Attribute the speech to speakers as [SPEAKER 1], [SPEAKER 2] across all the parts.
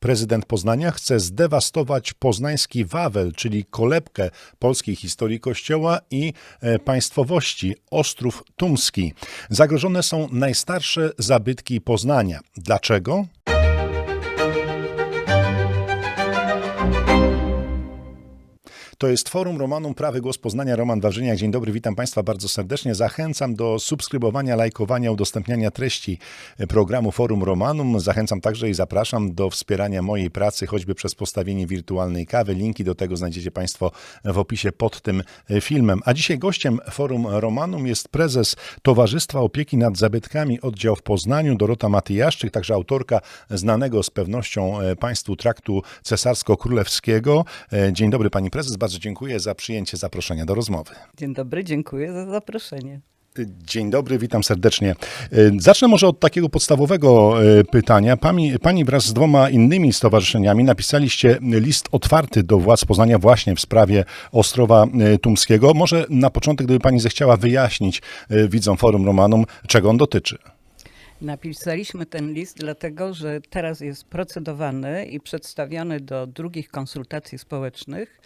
[SPEAKER 1] Prezydent Poznania chce zdewastować poznański Wawel, czyli kolebkę polskiej historii Kościoła i e, państwowości, Ostrów Tumski. Zagrożone są najstarsze zabytki Poznania. Dlaczego? To jest Forum Romanum Prawy Głos Poznania. Roman Wawrzyniak. Dzień dobry, witam Państwa bardzo serdecznie. Zachęcam do subskrybowania, lajkowania, udostępniania treści programu Forum Romanum. Zachęcam także i zapraszam do wspierania mojej pracy, choćby przez postawienie wirtualnej kawy. Linki do tego znajdziecie Państwo w opisie pod tym filmem. A dzisiaj gościem Forum Romanum jest prezes Towarzystwa Opieki nad Zabytkami Oddział w Poznaniu, Dorota Matyjaszczyk, także autorka znanego z pewnością Państwu traktu cesarsko-królewskiego. Dzień dobry Pani Prezes, bardzo dziękuję za przyjęcie zaproszenia do rozmowy.
[SPEAKER 2] Dzień dobry, dziękuję za zaproszenie.
[SPEAKER 1] Dzień dobry, witam serdecznie. E, Zacznę może od takiego podstawowego e, pytania. Pani, pani wraz z dwoma innymi stowarzyszeniami napisaliście list otwarty do władz Poznania właśnie w sprawie Ostrowa e, Tumskiego. Może na początek, gdyby pani zechciała wyjaśnić widzom Forum Romanum, czego on dotyczy.
[SPEAKER 2] Napisaliśmy ten list dlatego, że teraz jest procedowany i przedstawiony do drugich konsultacji społecznych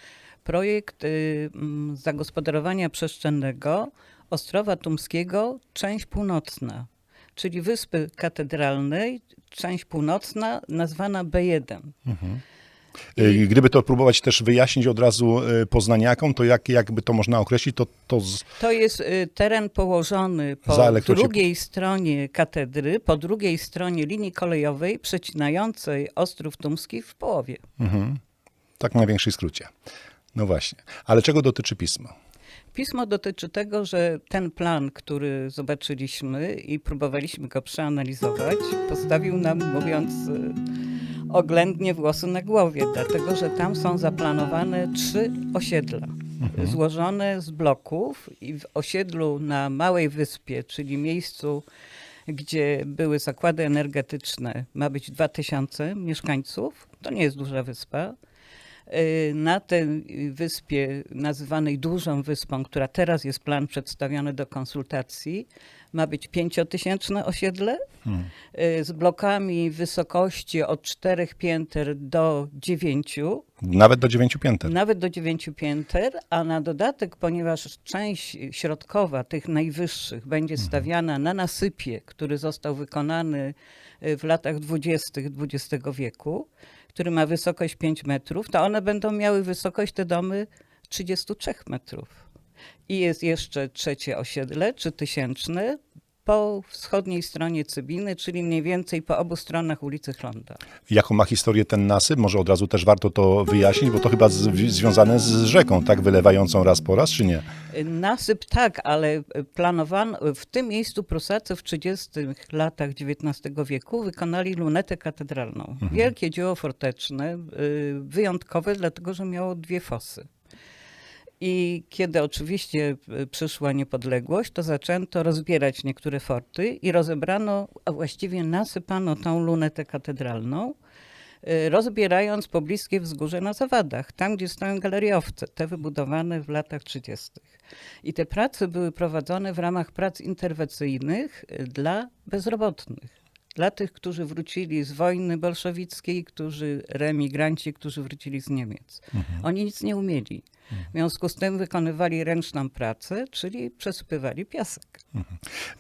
[SPEAKER 2] projekt y, zagospodarowania przestrzennego Ostrowa Tumskiego, część północna, czyli Wyspy Katedralnej, część północna nazwana B1.
[SPEAKER 1] E, Gdyby to próbować też wyjaśnić od razu e, poznaniakom, to jak, jakby to można określić, to, to z,
[SPEAKER 2] To jest y, teren położony po drugiej stronie katedry, po drugiej stronie linii kolejowej przecinającej Ostrów Tumski w połowie.
[SPEAKER 1] tak w największym skrócie. No właśnie. Ale czego dotyczy pismo?
[SPEAKER 2] Pismo dotyczy tego, że ten plan, który zobaczyliśmy i próbowaliśmy go przeanalizować, postawił nam, mówiąc y, oględnie, włosy na głowie, dlatego że tam są zaplanowane trzy osiedla. Złożone z bloków i w osiedlu na Małej Wyspie, czyli miejscu, gdzie były zakłady energetyczne, ma być 2000 mieszkańców. To nie jest duża wyspa. Y, Na tej wyspie, nazywanej Dużą Wyspą, która teraz jest plan przedstawiony do konsultacji, ma być pięciotysięczne osiedle y, z blokami wysokości od czterech pięter do dziewięciu,
[SPEAKER 1] Nawet do dziewięciu pięter.
[SPEAKER 2] nawet do dziewięciu pięter, a na dodatek, ponieważ część środkowa tych najwyższych będzie stawiana na nasypie, który został wykonany y, w latach dwudziestych XX wieku, który ma wysokość 5 metrów, to one będą miały wysokość, te domy, 33 metrów. I jest jeszcze trzecie osiedle, trzytysięczne, po wschodniej stronie Cybiny, czyli mniej więcej po obu stronach ulicy Chlonda.
[SPEAKER 1] Jaką ma historię ten nasyp? Może od razu też warto to wyjaśnić, bo to chyba z, związane z rzeką, tak? Wylewającą raz po raz, czy nie?
[SPEAKER 2] Nasyp tak, ale planowano, w tym miejscu Prusacy w 30 latach XIX wieku wykonali lunetę katedralną. Wielkie dzieło forteczne, y, wyjątkowe, dlatego że miało dwie fosy. I kiedy oczywiście y, przyszła niepodległość, to zaczęto rozbierać niektóre forty i rozebrano, a właściwie nasypano tą lunetę katedralną, y, rozbierając pobliskie wzgórze na Zawadach, tam gdzie stoją galeriowce, te wybudowane w latach 30. I te prace były prowadzone w ramach prac interwencyjnych y, dla bezrobotnych. Dla tych, którzy wrócili z wojny bolszewickiej, którzy remigranci, którzy wrócili z Niemiec. Oni nic nie umieli. W związku z tym wykonywali ręczną pracę, czyli przesypywali piasek.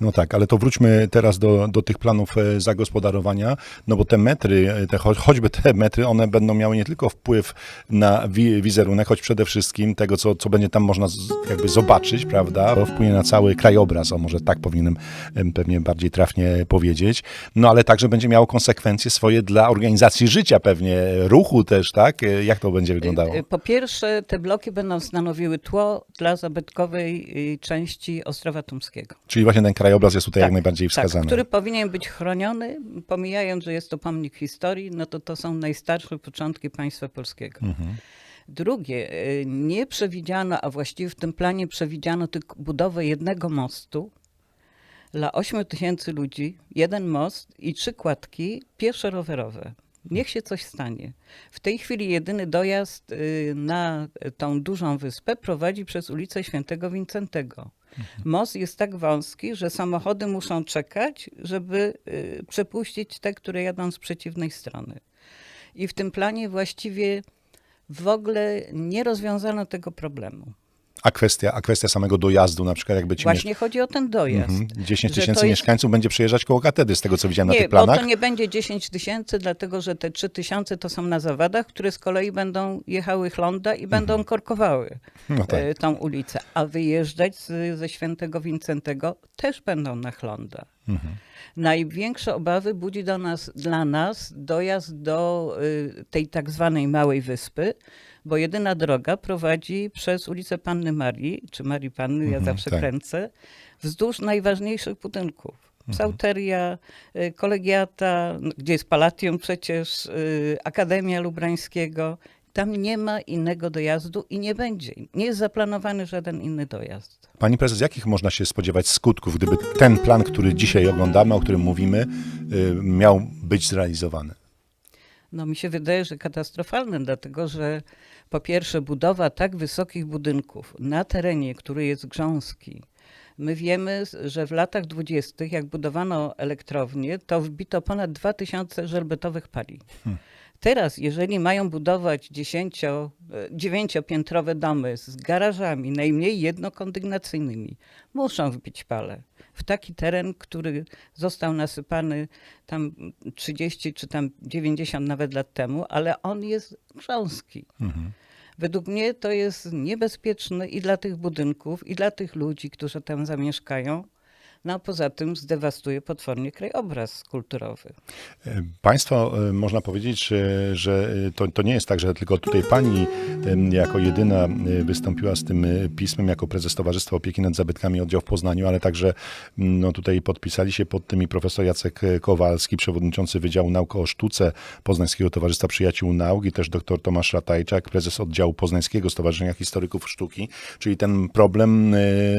[SPEAKER 1] No tak, ale to wróćmy teraz do, do tych planów e, zagospodarowania, no bo te metry, e, te, cho- choćby te metry, one będą miały nie tylko wpływ na wi- wizerunek, choć przede wszystkim tego, co, co będzie tam można jakby zobaczyć, prawda, to wpłynie na cały krajobraz, o może tak powinienem em, pewnie bardziej trafnie powiedzieć, no ale także będzie miało konsekwencje swoje dla organizacji życia pewnie, ruchu też, tak? E, Jak to będzie wyglądało?
[SPEAKER 2] Po pierwsze, te bloki będą stanowiły tło dla zabytkowej y, części Ostrowa Tumskiego.
[SPEAKER 1] Czyli właśnie ten krajobraz jest tutaj jak
[SPEAKER 2] Tak,
[SPEAKER 1] najbardziej
[SPEAKER 2] Tak,
[SPEAKER 1] wskazany.
[SPEAKER 2] który powinien być chroniony, pomijając, że jest to pomnik historii, no to to są najstarsze początki państwa polskiego. Drugie, y, nie przewidziano, a właściwie w tym planie przewidziano tylko budowę jednego mostu dla 8 tysięcy ludzi, jeden most i trzy kładki pieszo-rowerowe. Niech się coś stanie. W tej chwili jedyny dojazd y, na tą dużą wyspę prowadzi przez ulicę Świętego Wincentego. Most jest tak wąski, że samochody muszą czekać, żeby y, przepuścić te, które jadą z przeciwnej strony. I w tym planie właściwie w ogóle nie rozwiązano tego problemu.
[SPEAKER 1] A kwestia, a kwestia samego dojazdu, na przykład jakby ci
[SPEAKER 2] Właśnie chodzi o ten dojazd.
[SPEAKER 1] Mhm. 10
[SPEAKER 2] że
[SPEAKER 1] tysięcy
[SPEAKER 2] jest-
[SPEAKER 1] mieszkańców będzie przejeżdżać koło katedry, z tego co widziałem na
[SPEAKER 2] Nie,
[SPEAKER 1] tych
[SPEAKER 2] bo
[SPEAKER 1] planach.
[SPEAKER 2] to nie będzie 10 tysięcy, dlatego że te 3 tysiące to są na zawadach, które z kolei będą jechały Chlonda i będą korkowały
[SPEAKER 1] No tak.
[SPEAKER 2] e, tą ulicę. A wyjeżdżać z, ze Świętego Wincentego też będą na Chlonda.
[SPEAKER 1] Mhm.
[SPEAKER 2] Największe obawy budzi do nas, dla nas dojazd do y, tej tak zwanej Małej Wyspy, bo jedyna droga prowadzi przez ulicę Panny Marii, czy Marii Panny, ja
[SPEAKER 1] Mhm,
[SPEAKER 2] zawsze
[SPEAKER 1] tak.
[SPEAKER 2] kręcę, wzdłuż najważniejszych budynków. Psauteria, y, kolegiata, gdzie jest Palatium przecież, y, Akademia Lubrańskiego. Tam nie ma innego dojazdu i nie będzie. Nie jest zaplanowany żaden inny dojazd.
[SPEAKER 1] Pani prezes, jakich można się spodziewać skutków, gdyby ten plan, który dzisiaj oglądamy, o którym mówimy, y, miał być zrealizowany?
[SPEAKER 2] No mi się wydaje, że katastrofalne, dlatego że po pierwsze budowa tak wysokich budynków na terenie, który jest grząski. My wiemy, że w latach dwudziestych, jak budowano elektrownię, to wbito ponad 2000 żelbetowych pali. Teraz, jeżeli mają budować 10, e, dziewięciopiętrowe domy z garażami, najmniej jednokondygnacyjnymi, muszą wbić pale. W taki teren, który został nasypany tam 30 czy tam 90 nawet lat temu, ale on jest grząski.
[SPEAKER 1] Mhm.
[SPEAKER 2] Według mnie to jest niebezpieczne i dla tych budynków, i dla tych ludzi, którzy tam zamieszkają. No a poza tym zdewastuje potwornie krajobraz kulturowy.
[SPEAKER 1] E, Państwo, e, można powiedzieć, że, e, to, to nie jest tak, że tylko tutaj pani jako jedyna wystąpiła z tym pismem jako prezes Towarzystwa Opieki nad Zabytkami Oddział w Poznaniu, ale także no, tutaj podpisali się pod tym i profesor Jacek Kowalski, przewodniczący Wydziału Nauk o Sztuce Poznańskiego Towarzystwa Przyjaciół Nauk i też dr Tomasz Ratajczak, prezes oddziału Poznańskiego Stowarzyszenia Historyków Sztuki, czyli ten problem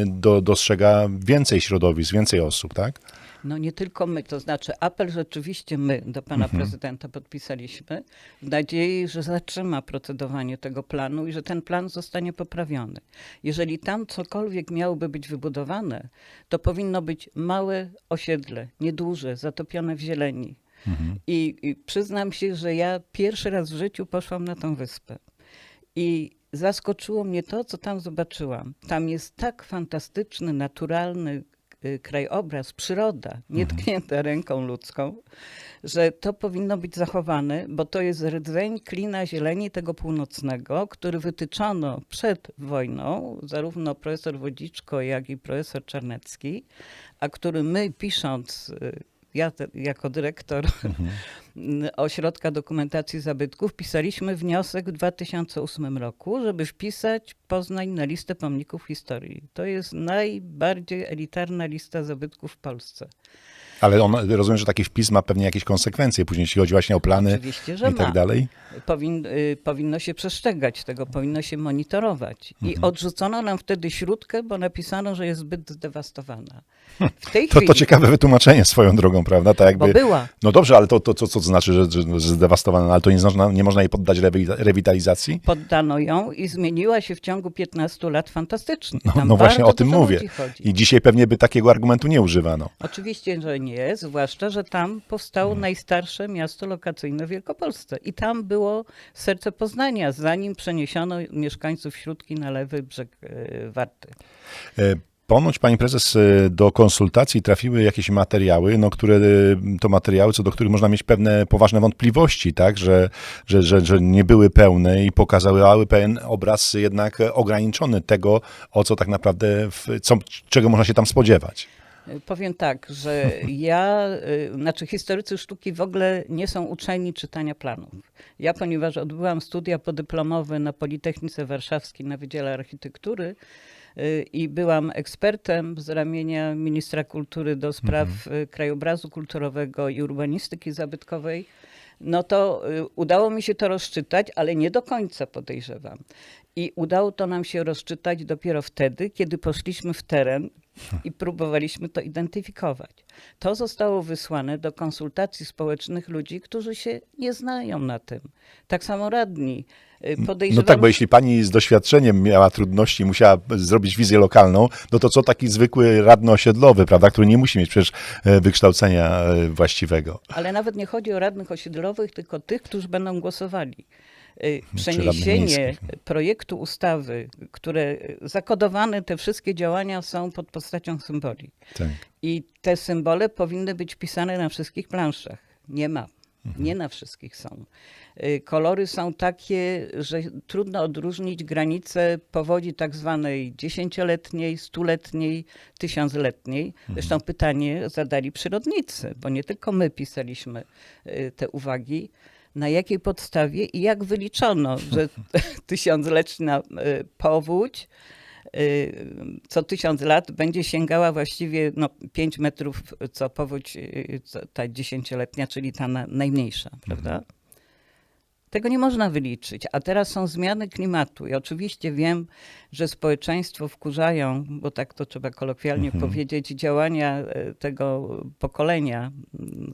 [SPEAKER 1] do, dostrzega więcej środowisk, więcej osób, tak?
[SPEAKER 2] No nie tylko my, to znaczy apel rzeczywiście my do pana
[SPEAKER 1] Mhm.
[SPEAKER 2] prezydenta podpisaliśmy w nadziei, że zatrzyma procedowanie tego planu i że ten plan zostanie poprawiony. Jeżeli tam cokolwiek miałoby być wybudowane, to powinno być małe osiedle, nieduże, zatopione w zieleni. I, I przyznam się, że ja pierwszy raz w życiu poszłam na tą wyspę. I zaskoczyło mnie to, co tam zobaczyłam. Tam jest tak fantastyczny, naturalny krajobraz, przyroda, nietknięta ręką ludzką, że to powinno być zachowane, bo to jest rdzeń klina zieleni tego północnego, który wytyczono przed wojną, zarówno profesor Wodziczko, jak i profesor Czarnecki, a który my pisząc, y, ja jako dyrektor Ośrodka Dokumentacji Zabytków, pisaliśmy wniosek w 2008 roku, żeby wpisać Poznań na listę pomników historii. To jest najbardziej elitarna lista zabytków w Polsce.
[SPEAKER 1] Ale on, rozumiem, że taki wpis ma pewnie jakieś konsekwencje, później jeśli chodzi właśnie o plany i tak
[SPEAKER 2] ma.
[SPEAKER 1] dalej.
[SPEAKER 2] Powin, y, powinno się przestrzegać tego, powinno się monitorować. I
[SPEAKER 1] Mhm.
[SPEAKER 2] odrzucono nam wtedy śródkę, bo napisano, że jest zbyt zdewastowana. W tej
[SPEAKER 1] To, to
[SPEAKER 2] chwili,
[SPEAKER 1] ciekawe wytłumaczenie swoją drogą, prawda? Tak
[SPEAKER 2] bo
[SPEAKER 1] jakby,
[SPEAKER 2] była.
[SPEAKER 1] no dobrze, ale to, to, to co to znaczy, że, że, zdewastowane, ale to nie, można, nie można jej poddać rewi, rewitalizacji?
[SPEAKER 2] Poddano ją i zmieniła się w ciągu 15 lat fantastycznie.
[SPEAKER 1] No, no właśnie o tym mówię. I dzisiaj pewnie by takiego argumentu nie używano.
[SPEAKER 2] Oczywiście, że nie, zwłaszcza, że tam powstało
[SPEAKER 1] Mhm.
[SPEAKER 2] najstarsze miasto lokacyjne w Wielkopolsce. I tam było serce Poznania, zanim przeniesiono mieszkańców Śródki na lewy brzeg e, Warty.
[SPEAKER 1] E, Ponoć, pani prezes, e, do konsultacji trafiły jakieś materiały, no, które to materiały, co do których można mieć pewne poważne wątpliwości, tak, że, że, że, że nie były pełne i pokazywały pewien obraz jednak ograniczony tego, o co tak naprawdę, w, co, czego można się tam spodziewać.
[SPEAKER 2] Powiem tak, że ja, y, znaczy historycy sztuki w ogóle nie są uczeni czytania planów. Ja, ponieważ odbyłam studia podyplomowe na Politechnice Warszawskiej na Wydziale Architektury y, i byłam ekspertem z ramienia ministra kultury do spraw y, krajobrazu kulturowego i urbanistyki zabytkowej, no to udało mi się to rozczytać, ale nie do końca podejrzewam. I udało to nam się rozczytać dopiero wtedy, kiedy poszliśmy w teren, i próbowaliśmy to identyfikować. To zostało wysłane do konsultacji społecznych ludzi, którzy się nie znają na tym. Tak samo radni. Y,
[SPEAKER 1] No
[SPEAKER 2] Podejrzewam,
[SPEAKER 1] tak, bo jeśli pani z doświadczeniem miała trudności i musiała zrobić wizję lokalną, no to co taki zwykły radny osiedlowy, prawda, który nie musi mieć przecież e, wykształcenia e, właściwego.
[SPEAKER 2] Ale nawet nie chodzi o radnych osiedlowych, tylko tych, którzy będą głosowali. Y, Przeniesienie projektu ustawy, które zakodowane te wszystkie działania są pod postacią symboli.
[SPEAKER 1] Tak.
[SPEAKER 2] I te symbole powinny być pisane na wszystkich planszach. Nie ma. Nie na wszystkich są. Y, Kolory są takie, że trudno odróżnić granice powodzi tak zwanej dziesięcioletniej, stuletniej, tysiącletniej. Zresztą pytanie zadali przyrodnicy, bo nie tylko my pisaliśmy y, te uwagi. Na jakiej podstawie i jak wyliczono, że tysiącletnia y, powódź y, co tysiąc lat będzie sięgała właściwie no, 5 metrów, co powódź co ta dziesięcioletnia, czyli ta na, najmniejsza, prawda? Tego nie można wyliczyć. A teraz są zmiany klimatu i oczywiście wiem, że społeczeństwo wkurzają, bo tak to trzeba kolokwialnie powiedzieć, działania e, tego pokolenia.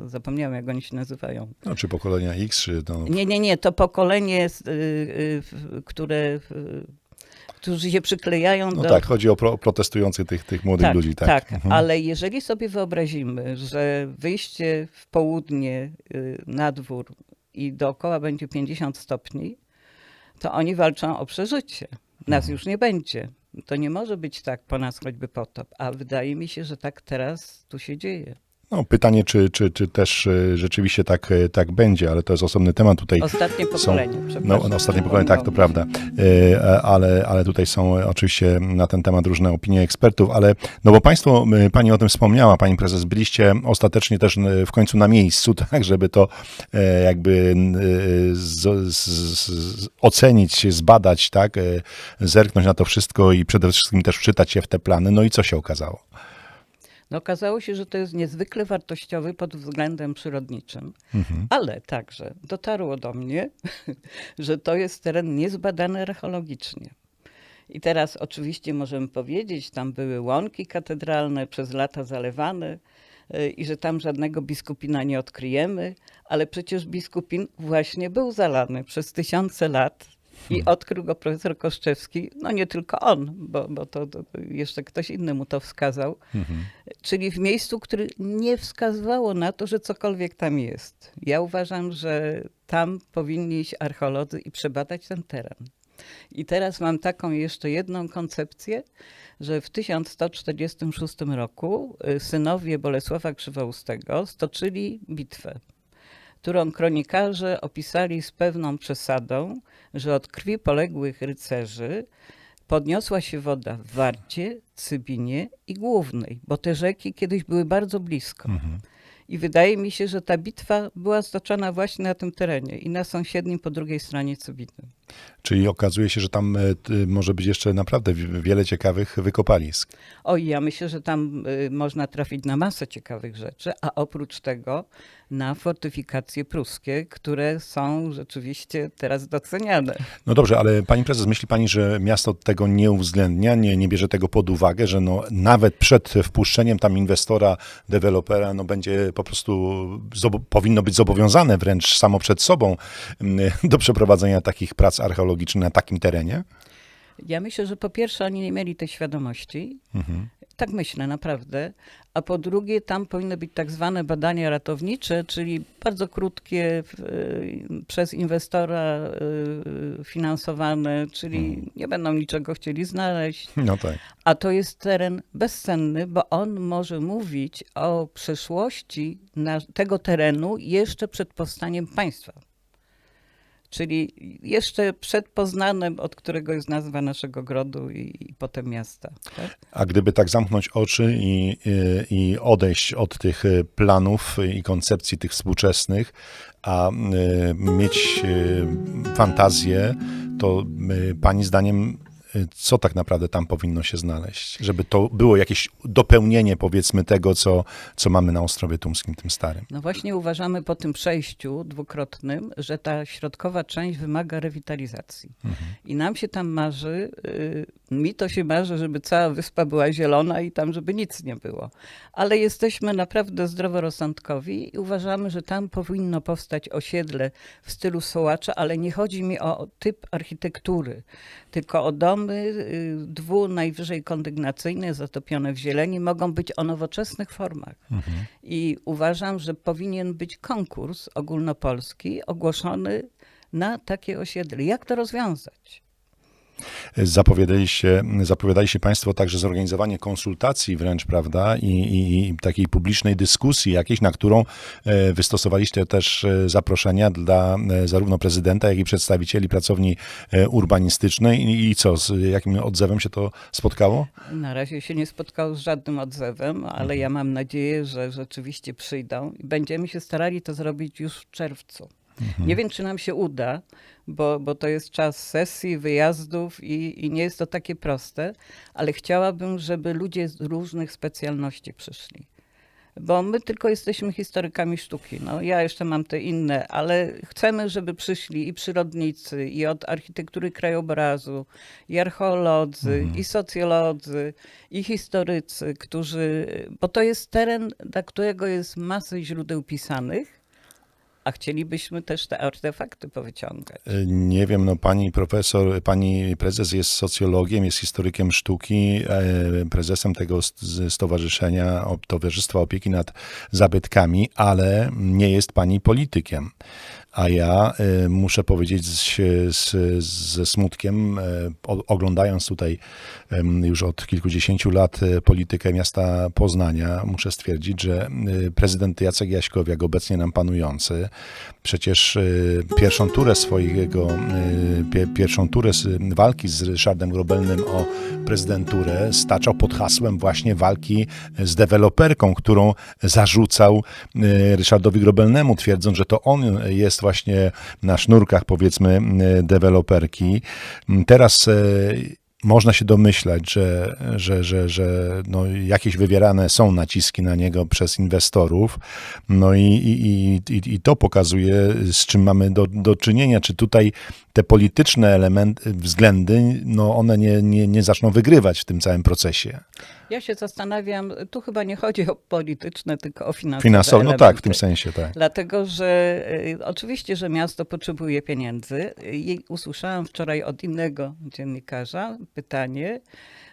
[SPEAKER 2] Zapomniałem, jak oni się nazywają.
[SPEAKER 1] No, czy pokolenia X, czy no,
[SPEAKER 2] Nie, nie, nie, to pokolenie, y, w- które, którzy się przyklejają
[SPEAKER 1] no
[SPEAKER 2] do...
[SPEAKER 1] tak, chodzi o pro, protestujących tych, tych młodych
[SPEAKER 2] tak,
[SPEAKER 1] ludzi, tak.
[SPEAKER 2] Tak,
[SPEAKER 1] Mhm.
[SPEAKER 2] ale jeżeli sobie wyobrazimy, że wyjście w południe y, na dwór i dookoła będzie 50 stopni, to oni walczą o przeżycie. Nas
[SPEAKER 1] Mhm.
[SPEAKER 2] już nie będzie. To nie może być tak po nas choćby potop. A wydaje mi się, że tak teraz tu się dzieje.
[SPEAKER 1] No, pytanie, czy, czy, czy też e, rzeczywiście tak, e, tak będzie, ale to jest osobny temat tutaj.
[SPEAKER 2] Ostatnie
[SPEAKER 1] są-
[SPEAKER 2] pokolenie,
[SPEAKER 1] No,
[SPEAKER 2] przepraszam.
[SPEAKER 1] no ostatnie pokolenie, tak, to prawda. E, Ale, ale tutaj są oczywiście na ten temat różne opinie ekspertów, ale no bo Państwo, Pani o tym wspomniała, Pani Prezes, byliście ostatecznie też w końcu na miejscu, tak, żeby to jakby z, z, z, ocenić, zbadać, tak, zerknąć na to wszystko i przede wszystkim też wczytać się w te plany. No i co się okazało?
[SPEAKER 2] No okazało się, że to jest niezwykle wartościowy pod względem przyrodniczym, ale także dotarło do mnie, że to jest teren niezbadany archeologicznie. I teraz oczywiście możemy powiedzieć, tam były łąki katedralne, przez lata zalewane y, i że tam żadnego biskupina nie odkryjemy, ale przecież biskupin właśnie był zalany przez tysiące lat i odkrył go profesor Koszczewski, no nie tylko on, bo, bo to, to jeszcze ktoś inny mu to wskazał, czyli w miejscu, które nie wskazywało na to, że cokolwiek tam jest. Ja uważam, że tam powinni iść archeolodzy i przebadać ten teren. I teraz mam taką jeszcze jedną koncepcję, że w 1146 roku y, synowie Bolesława Krzywoustego stoczyli bitwę, którą kronikarze opisali z pewną przesadą, że od krwi poległych rycerzy podniosła się woda w Warcie, Cybinie i Głównej, bo te rzeki kiedyś były bardzo blisko. I wydaje mi się, że ta bitwa była stoczona właśnie na tym terenie i na sąsiednim po drugiej stronie Cybiny.
[SPEAKER 1] Czyli okazuje się, że tam e, może być jeszcze naprawdę wi- wiele ciekawych wykopalisk.
[SPEAKER 2] Oj, ja myślę, że tam y, można trafić na masę ciekawych rzeczy, a oprócz tego na fortyfikacje pruskie, które są rzeczywiście teraz doceniane.
[SPEAKER 1] No dobrze, ale pani prezes, myśli pani, że miasto tego nie uwzględnia, nie, nie bierze tego pod uwagę, że no, nawet przed wpuszczeniem tam inwestora, dewelopera, no będzie po prostu, powinno być zobowiązane wręcz samo przed sobą mm, do przeprowadzenia takich prac archeologicznych na takim terenie?
[SPEAKER 2] Ja myślę, że po pierwsze oni nie mieli tej świadomości. Tak myślę, naprawdę. A po drugie, tam powinny być tak zwane badania ratownicze, czyli bardzo krótkie, y, przez inwestora y, finansowane, czyli nie będą niczego chcieli znaleźć.
[SPEAKER 1] No tak.
[SPEAKER 2] A to jest teren bezcenny, bo on może mówić o przeszłości na, tego terenu jeszcze przed powstaniem państwa. Czyli jeszcze przed Poznanem, od którego jest nazwa naszego grodu i, i potem miasta. Tak?
[SPEAKER 1] A gdyby tak zamknąć oczy i, i, odejść od tych y, planów i koncepcji tych współczesnych, a y, mieć y, fantazję, to pani zdaniem, co tak naprawdę tam powinno się znaleźć? Żeby to było jakieś dopełnienie, powiedzmy, tego, co, co mamy na Ostrowie Tumskim, tym starym.
[SPEAKER 2] No właśnie uważamy po tym przejściu dwukrotnym, że ta środkowa część wymaga rewitalizacji. I nam się tam marzy y, mi to się marzy, żeby cała wyspa była zielona i tam, żeby nic nie było. Ale jesteśmy naprawdę zdroworozsądkowi i uważamy, że tam powinno powstać osiedle w stylu sołacza, ale nie chodzi mi o typ architektury, tylko o domy y, dwu najwyżej kondygnacyjne, zatopione w zieleni, mogą być o nowoczesnych formach. I uważam, że powinien być konkurs ogólnopolski ogłoszony na takie osiedle. Jak to rozwiązać?
[SPEAKER 1] Zapowiadaliście, zapowiadaliście Państwo także zorganizowanie konsultacji wręcz, prawda, i, i, i takiej publicznej dyskusji jakiejś, na którą e, wystosowaliście też e, zaproszenia dla e, zarówno prezydenta, jak i przedstawicieli pracowni urbanistycznej i, i co, z jakim odzewem się to spotkało?
[SPEAKER 2] Na razie się nie spotkał z żadnym odzewem, ale ja mam nadzieję, że rzeczywiście przyjdą i będziemy się starali to zrobić już w czerwcu. Nie wiem, czy nam się uda, bo, bo to jest czas sesji, wyjazdów i, i nie jest to takie proste, ale chciałabym, żeby ludzie z różnych specjalności przyszli. Bo my tylko jesteśmy historykami sztuki. No, ja jeszcze mam te inne, ale chcemy, żeby przyszli i przyrodnicy, i od architektury krajobrazu, i archeolodzy, i socjolodzy, i historycy, którzy. Bo to jest teren, dla którego jest masy źródeł pisanych, a chcielibyśmy też te artefakty powyciągać.
[SPEAKER 1] E, Nie wiem, no pani profesor, pani prezes jest socjologiem, jest historykiem sztuki, e, prezesem tego stowarzyszenia, Towarzystwa Opieki nad Zabytkami, ale nie jest pani politykiem. A ja e, muszę powiedzieć z, z, ze smutkiem, o, oglądając tutaj już od kilkudziesięciu lat e, politykę miasta Poznania, muszę stwierdzić, że prezydent Jacek Jaśkowiak, obecnie nam panujący, przecież pierwszą turę swojego, pie, pierwszą turę walki z Ryszardem Grobelnym o prezydenturę staczał pod hasłem właśnie walki z deweloperką, którą zarzucał Ryszardowi Grobelnemu, twierdząc, że to on jest właśnie na sznurkach, powiedzmy, e, deweloperki. Teraz e, można się domyślać, że, że, że, że no jakieś wywierane są naciski na niego przez inwestorów. No i, i, i- i to pokazuje, z czym mamy do, do czynienia. Czy tutaj te polityczne elementy, względy, no one nie, nie, nie zaczną wygrywać w tym całym procesie.
[SPEAKER 2] Ja się zastanawiam, tu chyba nie chodzi o polityczne, tylko o finansowe.
[SPEAKER 1] Finansowo, no tak, w tym sensie, tak.
[SPEAKER 2] Dlatego, że y, oczywiście, że miasto potrzebuje pieniędzy. I usłyszałam wczoraj od innego dziennikarza pytanie,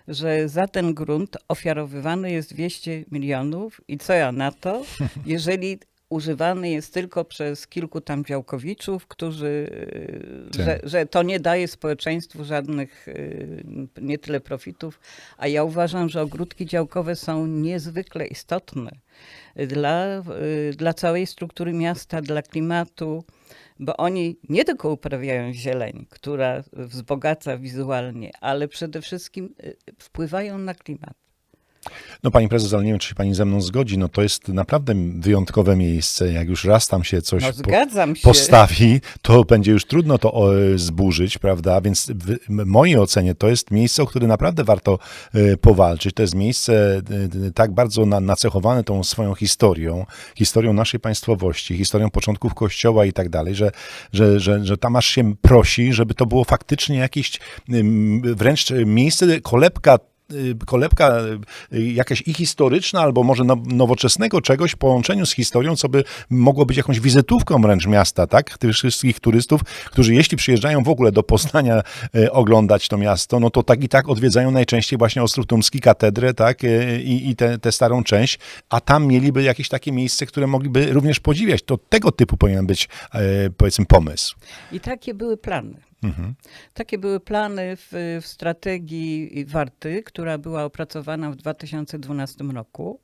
[SPEAKER 2] że za ten grunt ofiarowywany jest 200 milionów i co ja na to, jeżeli używany jest tylko przez kilku tam działkowiczów, którzy, y,
[SPEAKER 1] Tak.
[SPEAKER 2] że, że to nie daje społeczeństwu żadnych, y, nie tyle profitów, a ja uważam, że ogródki działkowe są niezwykle istotne dla, y, dla całej struktury miasta, dla klimatu, bo oni nie tylko uprawiają zieleń, która wzbogaca wizualnie, ale przede wszystkim wpływają na klimat.
[SPEAKER 1] No pani prezes, ale nie wiem, czy się pani ze mną zgodzi, no to jest naprawdę wyjątkowe miejsce. Jak już raz tam się coś
[SPEAKER 2] No,
[SPEAKER 1] po-
[SPEAKER 2] się.
[SPEAKER 1] postawi, to będzie już trudno to o, zburzyć, prawda? Więc w m- mojej ocenie to jest miejsce, o które naprawdę warto e, powalczyć. To jest miejsce e, e, tak bardzo na, nacechowane tą swoją historią, historią naszej państwowości, historią początków kościoła i tak dalej, że, że, że, że tam aż się prosi, żeby to było faktycznie jakieś ym, wręcz miejsce, kolebka y, kolebka y, jakaś i historyczna, albo może no, nowoczesnego czegoś w połączeniu z historią, co by mogło być jakąś wizytówką wręcz miasta, tak? Tych wszystkich turystów, którzy jeśli przyjeżdżają w ogóle do Poznania y, oglądać to miasto, no to tak i tak odwiedzają najczęściej właśnie Ostrów Tumski, katedrę, tak? Y, I, i tę starą część, a tam mieliby jakieś takie miejsce, które mogliby również podziwiać. To tego typu powinien być, y, powiedzmy, pomysł.
[SPEAKER 2] I takie były plany. Takie były plany w, w strategii Warty, która była opracowana w 2012 roku.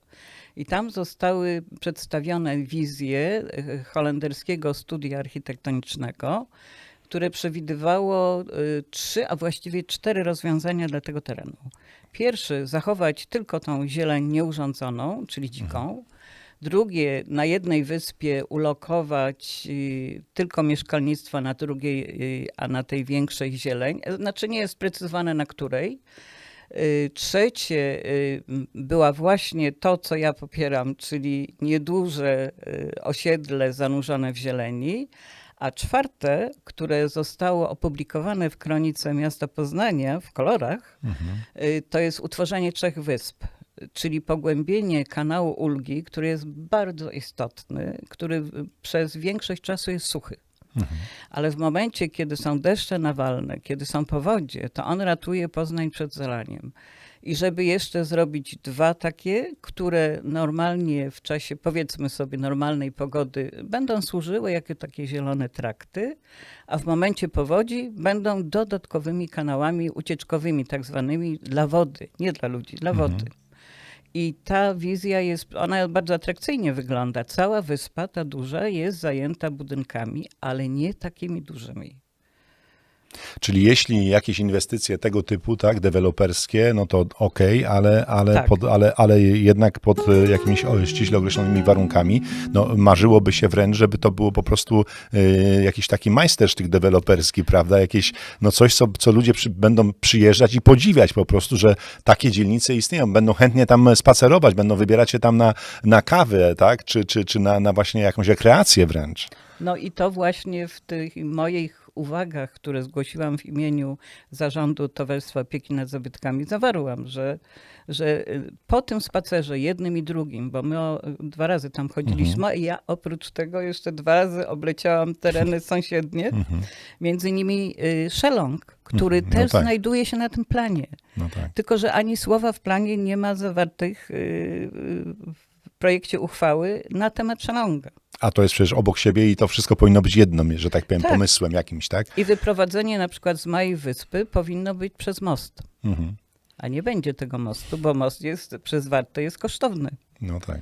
[SPEAKER 2] I tam zostały przedstawione wizje e, holenderskiego studia architektonicznego, które przewidywało e, trzy, a właściwie cztery rozwiązania dla tego terenu. Pierwszy, zachować tylko tą zieleń nieurządzoną, czyli dziką. Drugie, na jednej wyspie ulokować y, tylko mieszkalnictwo, na drugiej, y, a na tej większej zieleń. E, Znaczy nie jest sprecyzowane na której. Y, Trzecie była właśnie to, co ja popieram, czyli nieduże osiedle zanurzone w zieleni. A czwarte, które zostało opublikowane w kronice miasta Poznania w kolorach, y, to jest utworzenie trzech wysp, czyli pogłębienie kanału Ulgi, który jest bardzo istotny, który przez większość czasu jest suchy. Ale w momencie, kiedy są deszcze nawalne, kiedy są powodzie, to on ratuje Poznań przed zalaniem. I żeby jeszcze zrobić dwa takie, które normalnie w czasie, powiedzmy sobie, normalnej pogody będą służyły jako takie zielone trakty, a w momencie powodzi będą dodatkowymi kanałami ucieczkowymi, tak zwanymi dla wody, nie dla ludzi, dla wody. I ta wizja jest, ona bardzo atrakcyjnie wygląda. Cała wyspa, ta duża, jest zajęta budynkami, ale nie takimi dużymi.
[SPEAKER 1] Czyli jeśli jakieś inwestycje tego typu, tak, deweloperskie, no to okej, ale, ale,
[SPEAKER 2] Tak.
[SPEAKER 1] pod, ale, ale jednak pod e, jakimiś ściśle określonymi warunkami, no marzyłoby się wręcz, żeby to było po prostu e, jakiś taki majstersztyk deweloperski, prawda, jakieś, no coś, co, co ludzie przy, będą przyjeżdżać i podziwiać po prostu, że takie dzielnice istnieją, będą chętnie tam spacerować, będą wybierać się tam na, na kawę, tak, czy, czy, czy na, na właśnie jakąś rekreację wręcz.
[SPEAKER 2] No i to właśnie w tych moich uwagach, które zgłosiłam w imieniu Zarządu Towarzystwa Opieki nad Zabytkami, zawarłam, że, że y, po tym spacerze, jednym i drugim, bo my o, dwa razy tam chodziliśmy, i ja oprócz tego jeszcze dwa razy obleciałam tereny sąsiednie, między nimi y, Szelong, który
[SPEAKER 1] Mhm, no
[SPEAKER 2] też
[SPEAKER 1] tak.
[SPEAKER 2] znajduje się na tym planie.
[SPEAKER 1] No tak.
[SPEAKER 2] Tylko, że ani słowa w planie nie ma zawartych y, projekcie uchwały na temat Szelonga.
[SPEAKER 1] A to jest przecież obok siebie i to wszystko powinno być jednym, że tak powiem,
[SPEAKER 2] Tak.
[SPEAKER 1] pomysłem jakimś, tak?
[SPEAKER 2] I wyprowadzenie na przykład z małej wyspy powinno być przez most.
[SPEAKER 1] Mhm.
[SPEAKER 2] A nie będzie tego mostu, bo most jest przez Wartę jest kosztowny.
[SPEAKER 1] No tak.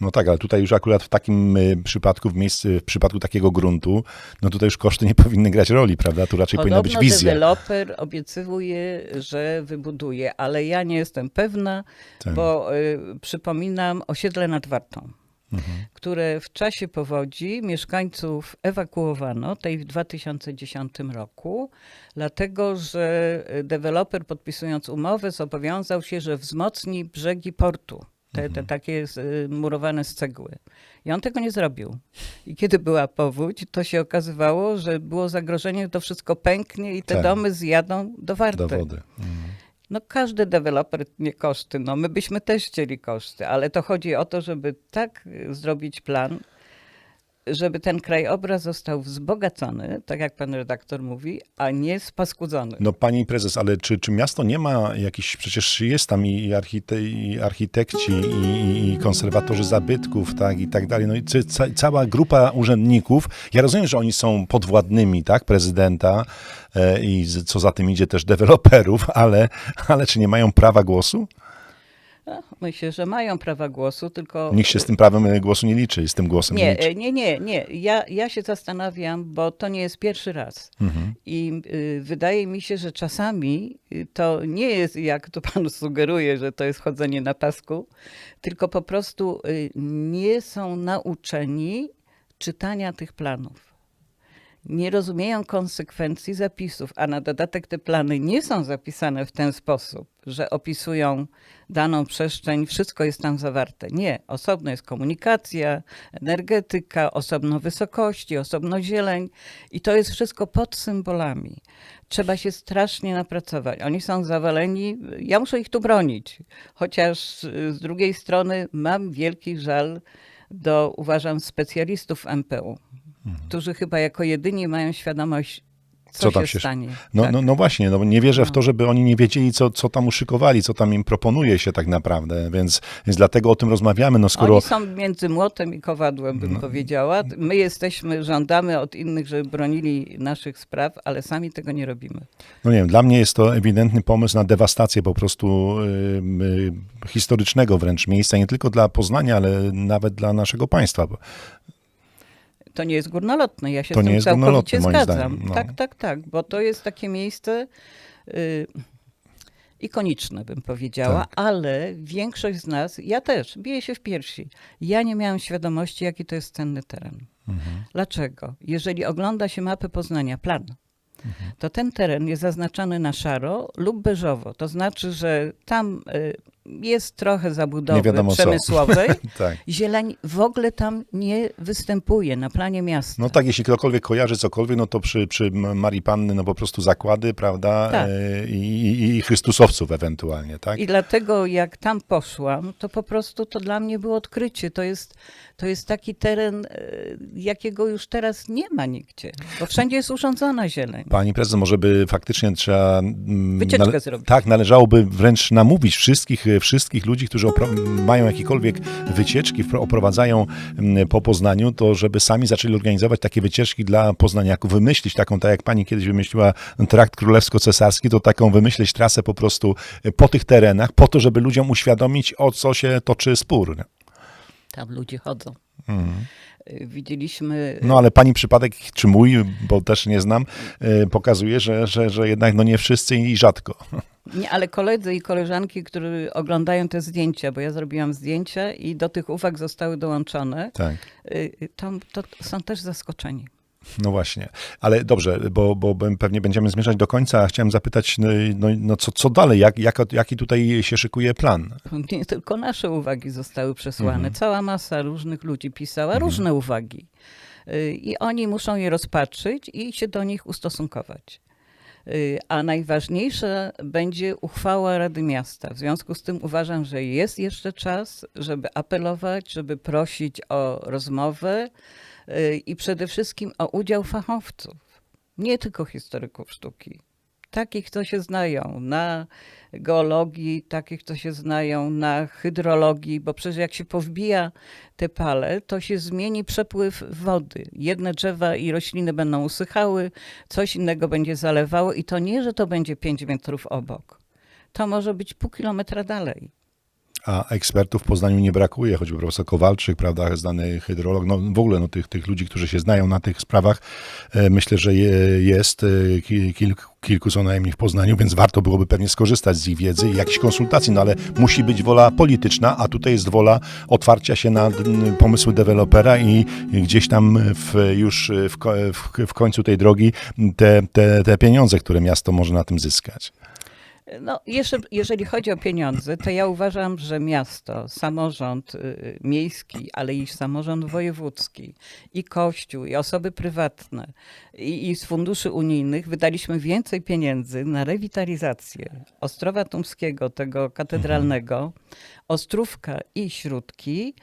[SPEAKER 1] No tak, ale tutaj już akurat w takim y, przypadku, w, miejscu, w przypadku takiego gruntu, no tutaj już koszty nie powinny grać roli, prawda? Tu raczej powinna być
[SPEAKER 2] Podobno
[SPEAKER 1] wizja.
[SPEAKER 2] deweloper obiecywuje, że wybuduje, ale ja nie jestem pewna,
[SPEAKER 1] Tak.
[SPEAKER 2] bo y, przypominam osiedle nad Wartą.
[SPEAKER 1] Mhm.
[SPEAKER 2] które w czasie powodzi mieszkańców ewakuowano, tej w 2010 roku, dlatego że deweloper podpisując umowę zobowiązał się, że wzmocni brzegi portu. Te, te takie y, murowane z cegły. I on tego nie zrobił. I kiedy była powódź, to się okazywało, że było zagrożenie, że to wszystko pęknie i te
[SPEAKER 1] Tak.
[SPEAKER 2] domy zjadą do Warty.
[SPEAKER 1] Do wody. Mhm.
[SPEAKER 2] No każdy deweloper nie koszty, no my byśmy też chcieli koszty, ale to chodzi o to, żeby tak y, zrobić plan, żeby ten krajobraz został wzbogacony, tak jak pan redaktor mówi, a nie spaskudzony.
[SPEAKER 1] No pani prezes, ale czy, czy miasto nie ma jakichś, przecież jest tam i, archite, i architekci, i, i konserwatorzy zabytków, tak, i tak dalej, no i ca, ca, cała grupa urzędników, ja rozumiem, że oni są podwładnymi, tak, prezydenta e, i co za tym idzie też deweloperów, ale, ale czy nie mają prawa głosu?
[SPEAKER 2] Myślę, że mają prawa głosu, tylko...
[SPEAKER 1] Nikt się z tym prawem e, głosu nie liczy, z tym głosem nie,
[SPEAKER 2] Nie,
[SPEAKER 1] liczy.
[SPEAKER 2] e, nie, nie, nie. Ja, ja się zastanawiam, bo to nie jest pierwszy raz.
[SPEAKER 1] Mhm.
[SPEAKER 2] I y, wydaje mi się, że czasami y, to nie jest, jak to pan sugeruje, że to jest chodzenie na pasku, tylko po prostu y, nie są nauczeni czytania tych planów. Nie rozumieją konsekwencji zapisów, a na dodatek te plany nie są zapisane w ten sposób, że opisują daną przestrzeń, wszystko jest tam zawarte. Nie, osobno jest komunikacja, energetyka, osobno wysokości, osobno zieleń i to jest wszystko pod symbolami. Trzeba się strasznie napracować. Oni są zawaleni, ja muszę ich tu bronić, chociaż y, z drugiej strony mam wielki żal do, uważam, specjalistów MPU, którzy chyba jako jedyni mają świadomość, co,
[SPEAKER 1] Co tam
[SPEAKER 2] się,
[SPEAKER 1] się-
[SPEAKER 2] stanie.
[SPEAKER 1] No,
[SPEAKER 2] Tak.
[SPEAKER 1] no, no właśnie, no, nie wierzę w
[SPEAKER 2] No.
[SPEAKER 1] to, żeby oni nie wiedzieli, co, co tam uszykowali, co tam im proponuje się tak naprawdę, więc, więc dlatego o tym rozmawiamy. No skoro
[SPEAKER 2] Oni są między młotem i kowadłem, bym
[SPEAKER 1] No.
[SPEAKER 2] powiedziała. My jesteśmy, żądamy od innych, żeby bronili naszych spraw, ale sami tego nie robimy.
[SPEAKER 1] No nie wiem, dla mnie jest to ewidentny pomysł na dewastację po prostu y, y, historycznego wręcz miejsca, nie tylko dla Poznania, ale nawet dla naszego państwa. Bo-
[SPEAKER 2] To nie jest górnolotne, ja się
[SPEAKER 1] To
[SPEAKER 2] z tym całkowicie zgadzam.
[SPEAKER 1] no.
[SPEAKER 2] Tak, tak, tak, bo to jest takie miejsce y, ikoniczne, bym powiedziała,
[SPEAKER 1] Tak.
[SPEAKER 2] ale większość z nas, ja też, biję się w piersi. Ja nie miałam świadomości, jaki to jest cenny teren.
[SPEAKER 1] Mhm.
[SPEAKER 2] Dlaczego? Jeżeli ogląda się mapę Poznania, plan, to ten teren jest zaznaczony na szaro lub beżowo. To znaczy, że tam y, jest trochę zabudowy przemysłowej.
[SPEAKER 1] Tak.
[SPEAKER 2] Zieleń w ogóle tam nie występuje na planie miasta.
[SPEAKER 1] No tak, jeśli ktokolwiek kojarzy cokolwiek, no to przy, przy Marii Panny, no po prostu zakłady, prawda,
[SPEAKER 2] Tak.
[SPEAKER 1] e, i, i, Chrystusowców ewentualnie, tak?
[SPEAKER 2] I dlatego jak tam poszłam, to po prostu to dla mnie było odkrycie. To jest, to jest taki teren, e, jakiego już teraz nie ma nigdzie, bo wszędzie jest urządzona zieleń.
[SPEAKER 1] Pani prezes, może by faktycznie trzeba... mm,
[SPEAKER 2] Wycieczkę zrobić.
[SPEAKER 1] Tak, należałoby wręcz namówić wszystkich, e, wszystkich ludzi, którzy mają jakiekolwiek wycieczki, oprowadzają mm, po Poznaniu, to żeby sami zaczęli organizować takie wycieczki dla poznaniaków, wymyślić taką, tak jak pani kiedyś wymyśliła trakt królewsko-cesarski, to taką wymyśleć trasę po prostu e, po tych terenach, po to, żeby ludziom uświadomić, o co się toczy spór.
[SPEAKER 2] Tam ludzie chodzą. E, Widzieliśmy
[SPEAKER 1] Mhm. No ale pani przypadek, czy mój, bo też nie znam, e, pokazuje, że, że, że jednak no nie wszyscy i rzadko.
[SPEAKER 2] Nie, ale koledzy i koleżanki, którzy oglądają te zdjęcia, bo ja zrobiłam zdjęcia i do tych uwag zostały dołączone,
[SPEAKER 1] Tak.
[SPEAKER 2] y, y, tam to są też zaskoczeni.
[SPEAKER 1] No właśnie, ale dobrze, bo, bo pewnie będziemy zmierzać do końca, a chciałem zapytać, no, no, no co, co dalej, jak, jak, jaki tutaj się szykuje plan?
[SPEAKER 2] Nie tylko nasze uwagi zostały przesłane.
[SPEAKER 1] Mhm.
[SPEAKER 2] Cała masa różnych ludzi pisała różne uwagi. Y, I oni muszą je rozpatrzyć i się do nich ustosunkować. A najważniejsza będzie uchwała Rady Miasta. W związku z tym uważam, że jest jeszcze czas, żeby apelować, żeby prosić o rozmowę y, i przede wszystkim o udział fachowców, nie tylko historyków sztuki. Takich, co się znają na geologii, takich, co się znają na hydrologii, bo przecież jak się powbija te pale, to się zmieni przepływ wody. Jedne drzewa i rośliny będą usychały, coś innego będzie zalewało i to nie, że to będzie 5 metrów obok. To może być pół kilometra dalej.
[SPEAKER 1] A ekspertów w Poznaniu nie brakuje, choćby profesor Kowalczyk, prawda, znany hydrolog, no w ogóle no, tych, tych ludzi, którzy się znają na tych sprawach, e, myślę, że je, jest, e, ki- kilku, kilku co najmniej w Poznaniu, więc warto byłoby pewnie skorzystać z ich wiedzy i jakichś konsultacji, no ale musi być wola polityczna, a tutaj jest wola otwarcia się na pomysły dewelopera i gdzieś tam w, już w, w, w końcu tej drogi te, te, te pieniądze, które miasto może na tym zyskać.
[SPEAKER 2] No, jeszcze, jeżeli chodzi o pieniądze, to ja uważam, że miasto, samorząd y, miejski, ale i samorząd wojewódzki, i kościół, i osoby prywatne, i, i z funduszy unijnych wydaliśmy więcej pieniędzy na rewitalizację Ostrowa Tumskiego, tego katedralnego, Ostrówka i Śródki,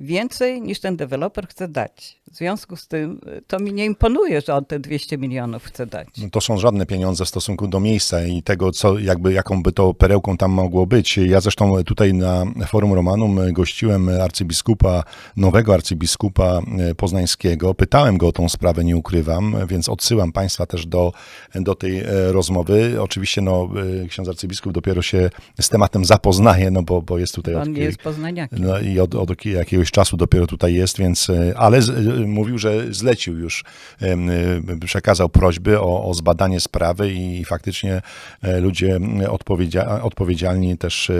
[SPEAKER 2] więcej niż ten deweloper chce dać. W związku z tym y, to mi nie imponuje, że on te 200 milionów chce dać.
[SPEAKER 1] No to są żadne pieniądze w stosunku do miejsca i tego, co, jakby, jaką by to perełką tam mogło być. Ja zresztą tutaj na Forum Romanum gościłem arcybiskupa, nowego arcybiskupa e, poznańskiego. Pytałem go o tą sprawę, nie ukrywam, więc odsyłam Państwa też do, do tej e, rozmowy. Oczywiście no, ksiądz arcybiskup dopiero się z tematem zapoznaje, no bo, bo jest tutaj od
[SPEAKER 2] On nie
[SPEAKER 1] kil-
[SPEAKER 2] jest poznaniakiem.
[SPEAKER 1] no i od, od jakiegoś czasu dopiero tutaj jest, więc, e, ale z, e, mówił, że zlecił już, e, przekazał prośby o, o zbadanie sprawy i faktycznie ludzie odpowiedzia, odpowiedzialni też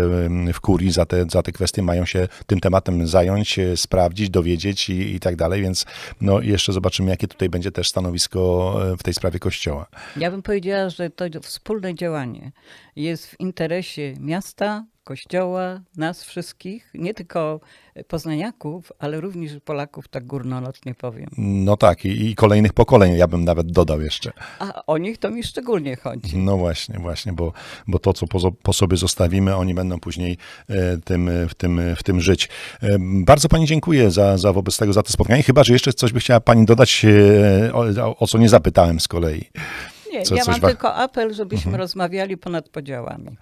[SPEAKER 1] w kurii za te, za te kwestie mają się tym tematem zająć, sprawdzić, dowiedzieć i, i tak dalej, więc no jeszcze zobaczymy, jakie tutaj będzie też stanowisko w tej sprawie Kościoła.
[SPEAKER 2] Ja bym powiedziała, że to wspólne działanie jest w interesie miasta, kościoła, nas wszystkich, nie tylko poznaniaków, ale również Polaków, tak górnolotnie powiem.
[SPEAKER 1] No tak, i, i kolejnych pokoleń, ja bym nawet dodał jeszcze.
[SPEAKER 2] A o nich to mi szczególnie chodzi.
[SPEAKER 1] No właśnie, właśnie, bo, bo to, co po, po sobie zostawimy, oni będą później e, tym, w, tym, w tym żyć. E, Bardzo Pani dziękuję za, za wobec tego, za to spotkanie. Chyba, że jeszcze coś by chciała Pani dodać, e, o, o co nie zapytałem z kolei.
[SPEAKER 2] Nie,
[SPEAKER 1] Co-
[SPEAKER 2] ja mam
[SPEAKER 1] wa-
[SPEAKER 2] tylko apel, żebyśmy rozmawiali ponad podziałami.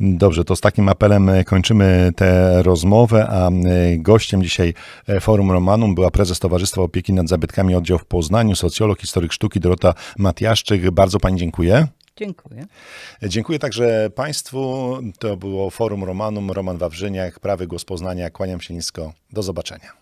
[SPEAKER 1] Dobrze, to z takim apelem e, kończymy tę rozmowę, a e, gościem dzisiaj e, Forum Romanum była prezes Towarzystwa Opieki nad Zabytkami Oddział w Poznaniu, socjolog, historyk sztuki Dorota Matiaszczyk. Bardzo Pani dziękuję.
[SPEAKER 2] Dziękuję.
[SPEAKER 1] Dziękuję także Państwu. To było Forum Romanum. Roman Wawrzyniak, Prawy Głos Poznania. Kłaniam się nisko. Do zobaczenia.